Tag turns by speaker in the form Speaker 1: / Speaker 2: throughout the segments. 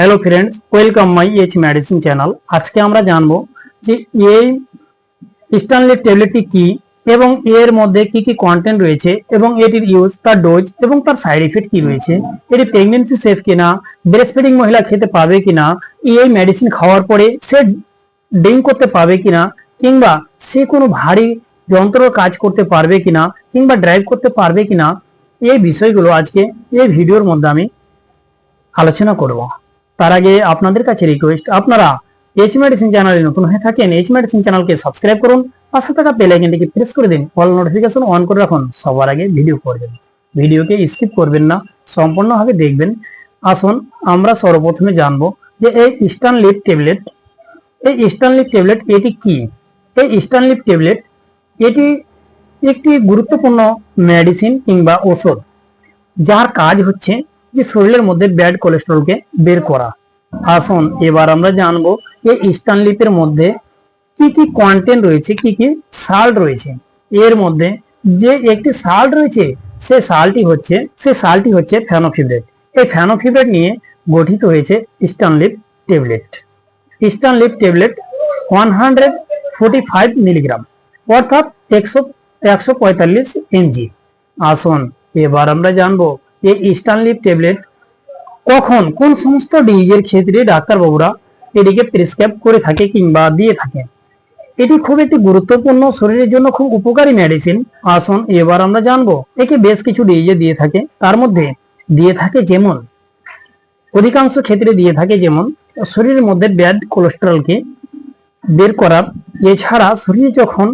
Speaker 1: Hello friends welcome my H medicine channel আজকে আমরা জানব যে এই স্টানলি ট্যাবলেটটি কি এবং এর মধ্যে কি কি কন্টেন্ট রয়েছে এবং এটির ইউজ তার ডোজ এবং তার সাইড ইফেক্ট কি রয়েছে, এটি প্রেগনেন্সি সেফ কিনা ব্রেস্ট ফিডিং মহিলা খেতে পাবে কিনা এই মেডিসিন খাওয়ার পরে সে ড্রিঙ্ক করতে পাবে কিনা, কিংবা সে কোনো ভারী যন্ত্র কাজ করতে পারবে কিনা, কিংবা ড্রাইভ করতে পারবে কিনা, এই বিষয়গুলো আজকে এই ভিডিওর মধ্যে আমি আলোচনা করব। তার আগে আপনাদের কাছে রিকোয়েস্ট আপনারা এইচ মেডিসিন চ্যানেলে নতুন হয়ে থাকেন এইচ মেডিসিন চ্যানেলকে সাবস্ক্রাইব করুন পাশে থাকা বেল আইকনটিকে প্রেস করে দিন অল নোটিফিকেশন অন করে রাখুন, সবার আগে ভিডিও করবেন। ভিডিওকে স্কিপ করবেন না, সম্পূর্ণভাবে দেখবেন। আসুন, আমরা সর্বপ্রথমে জানব যে এই ইস্টার্ন লিপ ট্যাবলেট এই ইস্টার্ন লিপ ট্যাবলেট এটি কি? এই ইস্টার্ন লিপ ট্যাবলেট এটি একটি গুরুত্বপূর্ণ মেডিসিন কিংবা ওষুধ যার কাজ হচ্ছে যে শরীরের মধ্যে ব্যাড কোলেস্ট্রলকে বের করা। আসুন, এবার আমরা জানব এই ইস্টার্ন লিপের মধ্যে কি কি কন্টেন্ট রয়েছে, কি কি সাল্ট রয়েছে। এর মধ্যে যে একটি সাল্ট রয়েছে, সে সালটি হচ্ছে, সে সালটি হচ্ছে ফ্যানোফিব্রেট এই ফ্যানোফিব্রেট নিয়ে গঠিত হয়েছে eastern lip tablet eastern lip tablet one hundred forty five milligram অর্থাৎ একশো একশো পঁয়তাল্লিশ এমজি। আসুন, এবার আমরা জানব এই ইস্টার্ন লিপ ট্যাবলেট কখন, কোন সমস্ত ডিজিজের ক্ষেত্রে ডাক্তারবাবুরা এটিকে প্রেসক্রাইব করে থাকে কিংবা দিয়ে থাকে? এটি খুব একটি গুরুত্বপূর্ণ, শরীরের জন্য খুব উপকারী মেডিসিন আসুন, এবার আমরা জানব, একে বেশ কিছু ডিজিজে দিয়ে থাকে। তার মধ্যে দিয়ে থাকে যেমন, অধিকাংশ ক্ষেত্রে দিয়ে থাকে যেমন, শরীরের মধ্যে ব্যাড কোলেস্টেরলকে বের করার এছাড়া শরীরে যখন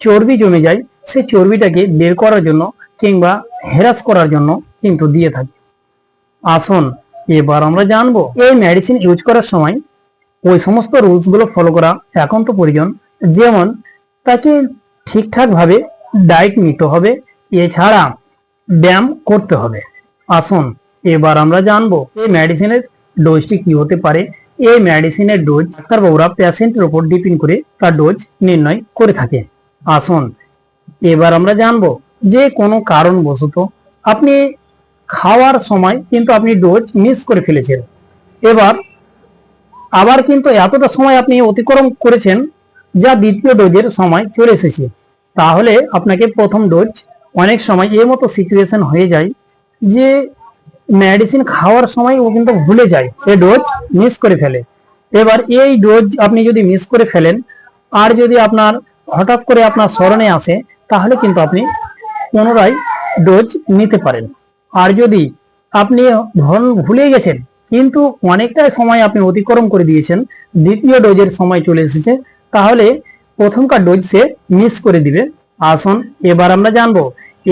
Speaker 1: চর্বি জমে যায় সেই চর্বিটাকে বের করার জন্য কিংবা হেরাস করার জন্য কিন্তু দিয়ে থাকে। আসুন, এবার আমরা জানব, এই মেডিসিন ইউজ করার সময় ওই সমস্ত রুলসগুলো ফলো করা একান্ত প্রয়োজন। যেমন, তাকে ঠিকঠাক ভাবে ডায়েট নিতে হবে, এছাড়া ব্যায়াম করতে হবে। আসুন, এবার আমরা জানব, এই মেডিসিনের ডোজটি কি হতে পারে? এই মেডিসিনের ডোজ ডাক্তারবাবুরা পেশেন্টের উপর ডিপেন্ড করে তার ডোজ নির্ণয় করে থাকে। আসুন, এবার আমরা জানব যে কোনো কারণবশত আপনি খাওয়ার সময় কিন্তু আপনি ডোজ মিস করে ফেলেছেন। এবার আবার কিন্তু এতটা সময় আপনি অতিক্রম করেছেন যা দ্বিতীয় ডোজের সময় চলে এসেছে। তাহলে আপনাকে প্রথম ডোজ অনেক সময় এর মতো সিচুয়েশন হয়ে যায় যে মেডিসিন খাওয়ার সময় ও কিন্তু ভুলে যায়, সে ডোজ মিস করে ফেলে। এবার এই ডোজ আপনি যদি মিস করে ফেলেন, আর যদি আপনার হঠাৎ করে আপনার স্মরণে আসে, তাহলে কিন্তু আপনি পুনরায় ডোজ নিতে পারেন। আর যদি আপনি ধরুন ভুলে গেছেন, কিন্তু অনেকটা সময় আপনি অতিক্রম করে দিয়েছেন, দ্বিতীয় ডোজের সময় চলে এসেছে, তাহলে প্রথমকার ডোজ সে মিস করে দিবে। আসুন, এবার আমরা জানব,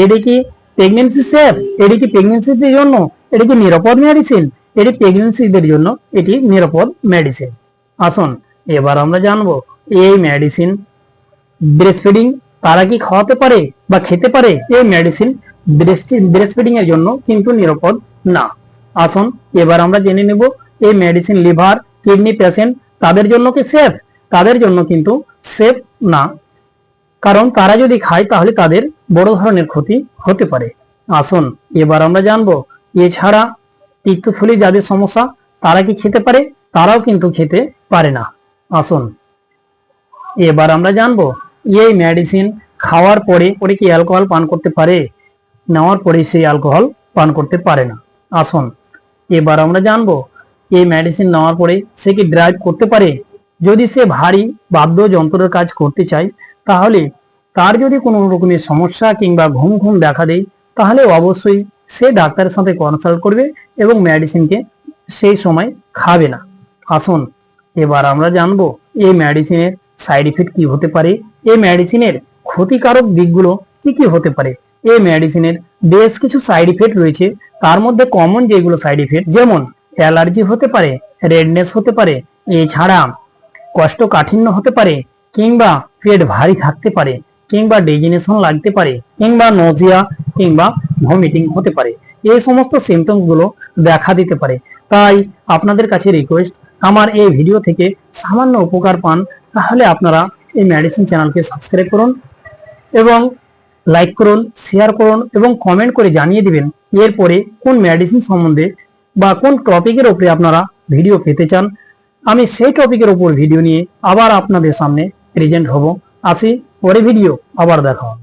Speaker 1: এটি কি প্রেগনেন্সি সেফ এটি কি প্রেগনেন্সিদের জন্য? এটি কি নিরাপদ মেডিসিন এটি প্রেগনেন্সিদের জন্য এটি নিরাপদ মেডিসিন আসুন, এবার আমরা জানব, এই মেডিসিন ব্রেস্ট ফিডিং তারা কি খাওয়াতে পারে বা খেতে পারে? এই মেডিসিন ব্রেস্ট ফিডিং এর জন্য কিন্তু নিরাপদ না। আসুন, এবার আমরা জেনে নেব এই মেডিসিন লিভার কিডনি পেশেন্ট তাদের জন্য কি সেফ তাদের জন্য কিন্তু সেফ না। কারণ তারা যদি খায় তাহলে তাদের বড় ধরনের ক্ষতি হতে পারে। আসুন, এবার আমরা জানব, এছাড়া পিত্তথলি যাদের সমস্যা, তারা কি খেতে পারে? তারাও কিন্তু খেতে পারে না। আসুন, এবার আমরা জানব, এই মেডিসিন খাওয়ার পরে পরে কি অ্যালকোহল পান করতে পারে? নেওয়ার পরে সেই অ্যালকোহল পান করতে পারে না। আসুন, এবার আমরা জানব, এই মেডিসিন নেওয়ার পরে সে কি ড্রাইভ করতে পারে? যদি সে ভারী বাদ্য যন্ত্রের কাজ করতে চায়, তাহলে তার যদি কোনো রকমের সমস্যা কিংবা ঘুম ঘুম দেখা দেয়, তাহলে অবশ্যই সে ডাক্তারের সাথে কনসাল্ট করবে এবং মেডিসিনকে সেই সময় খাবে না। আসুন, এবার আমরা জানব, এই মেডিসিনের সাইড ইফেক্ট কি হতে পারে? এই মেডিসিনের ক্ষতিকারক দিকগুলো কি কি হতে পারে? এই মেডিসিনের বেশ কিছু সাইড ইফেক্ট রয়েছে। তার মধ্যে কমন যেগুলো সাইড ইফেক্ট যেমন অ্যালার্জি হতে পারে রেডনেস হতে পারে, এছাড়া কষ্টকাঠিন্য হতে পারে, কিংবা পেট ভারী থাকতে পারে, কিংবা ডেজিনেশন লাগতে পারে, কিংবা নজিয়া কিংবা ভমিটিং হতে পারে। এই সমস্ত সিমটমসগুলো দেখা দিতে পারে। তাই আপনাদের কাছে রিকোয়েস্ট আমার এই ভিডিও থেকে সামান্য উপকার পান, তাহলে আপনারা এই মেডিসিন চ্যানেলকে সাবস্ক্রাইব করুন এবং লাইক করুন শেয়ার করুন এবং কমেন্ট করে জানিয়ে দিবেন এরপরে কোন মেডিসিন সম্বন্ধে বা কোন টপিকের ওপরে আপনারা ভিডিও পেতে চান। আমি সেই টপিকের ওপর ভিডিও নিয়ে আবার আপনাদের সামনে প্রেজেন্ট হব। আসি, পরে ভিডিও আবার দেখা হবে।